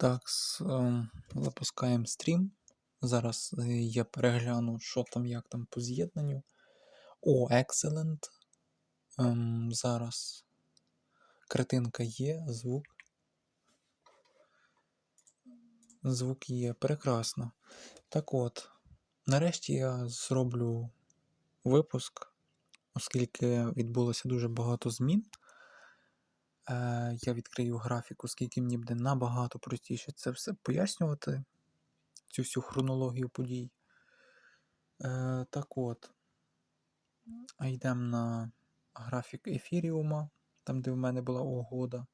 Так, запускаємо стрім. Зараз е, я перегляну, що там, як там по з'єднанню. О, excellent. Ем, зараз картинка є, звук. Звук є, прекрасно. Так от, нарешті я зроблю випуск, оскільки відбулося дуже багато змін. Е, я відкрию графіку, оскільки мені буде набагато простіше це все пояснювати, цю всю хронологію подій. Е, так от, йдемо на графік ефіріума, там, де в мене була угода.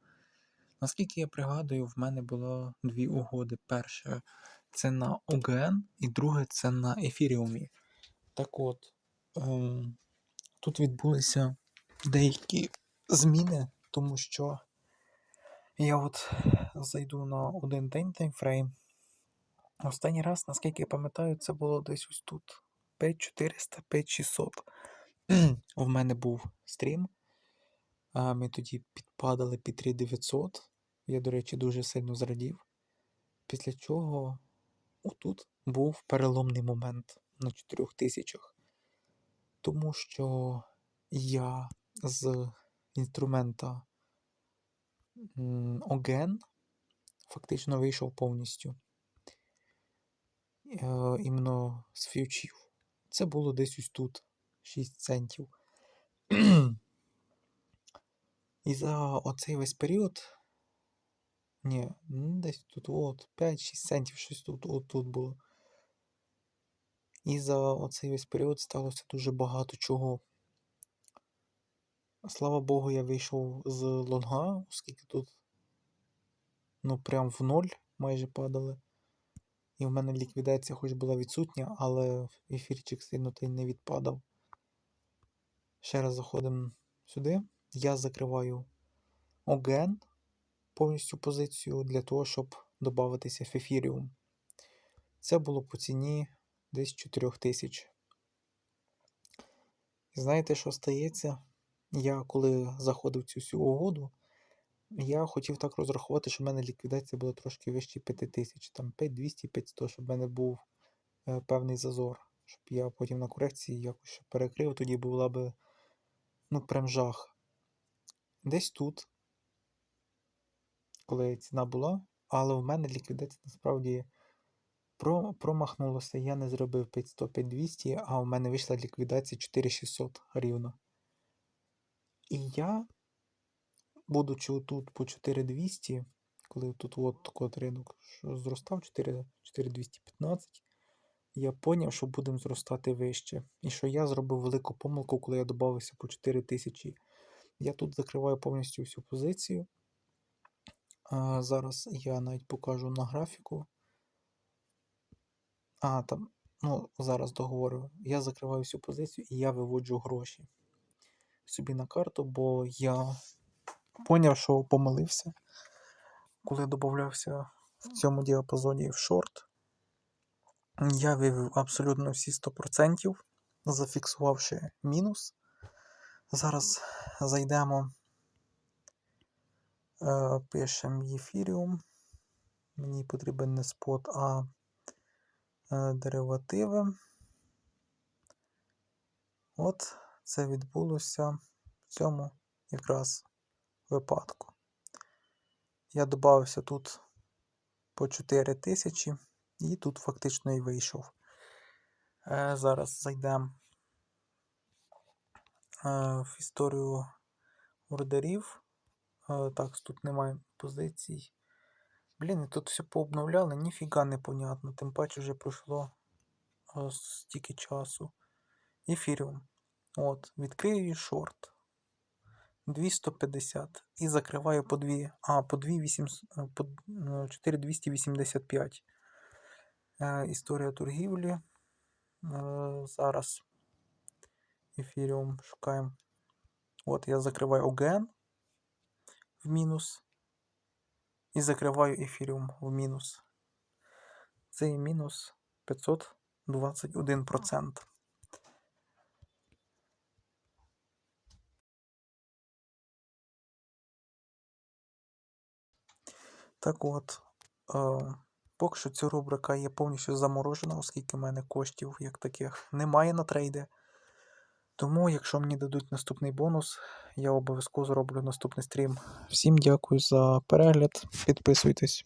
Наскільки я пригадую, в мене було дві угоди. Перша це на ОГН, і друге це на ефіріумі. Так от, ем, тут відбулися деякі зміни, тому що я от зайду на один день таймфрейм. Останній раз, наскільки я пам'ятаю, це було десь ось тут. 5400, 5600. У мене був стрім. А ми тоді підпадали під 3900. Я, до речі, дуже сильно зрадів. Після чого отут був переломний момент на 4000. Тому що я з інструмента Оген фактично вийшов повністю. Е, іменно з фьючів. Це було десь ось тут 6 центів. І за оцей весь період. Ні, десь тут от 5-6 центів щось тут от тут було. І за оцей весь період сталося дуже багато чого. Слава Богу, я вийшов з лонга, оскільки тут ну прям в ноль майже падали. І в мене ліквідація хоч була відсутня, але ефірчик сильно той не відпадав. Ще раз заходимо сюди. Я закриваю оген повністю позицію для того, щоб додатися в ефіріум. Це було по ціні десь 4000. І знаєте, що стається? Я коли заходив цю всю угоду, я хотів так розрахувати, що в мене ліквідація була трошки вище 5000, там 5200, 500, щоб в мене був е, певний зазор, щоб я потім на корекції якось перекрив, тоді була би ну прям жах. Десь тут, коли ціна була, але в мене ліквідація насправді про, промахнулася. Я не зробив 500 5200, а в мене вийшла ліквідація 4600 рівно. І я, будучи тут по 4200, коли тут от такий ринок зростав 4215, я поняв, що будемо зростати вище. І що я зробив велику помилку, коли я додався по 4000. Я тут закриваю повністю всю позицію. А, Зараз я навіть покажу на графіку. А, там, ну, зараз договорю. Я закриваю всю позицію і я виводжу гроші собі на карту, бо я поняв, що помилився, коли додавався в цьому діапазоні в шорт. Я вивів абсолютно всі 100%, зафіксувавши мінус. Зараз зайдемо, е, пишемо ефіріум. Мені потрібен не спот, а е, деривативи. От це відбулося в цьому якраз випадку. Я додався тут по 4 тисячі і тут фактично і вийшов. Е, Зараз зайдемо е, в історію ордерів. Е, так, тут немає позицій. Блін, і тут все пообновляли, ніфіга непонятно. Тим паче вже пройшло е, стільки часу. Ефіріум. От, відкрию шорт. 250 і закриваю по 2, а, по 2, 8, по 4285. Е, історія торгівлі. Е, зараз ефіріум шукаємо. От, я закриваю ОГН в мінус. І закриваю ефіріум в мінус. Це мінус 521%. Так от, Е, поки що ця рубрика є повністю заморожена, оскільки в мене коштів як таких немає на трейди. Тому, якщо мені дадуть наступний бонус, я обов'язково зроблю наступний стрім. Всім дякую за перегляд. Підписуйтесь.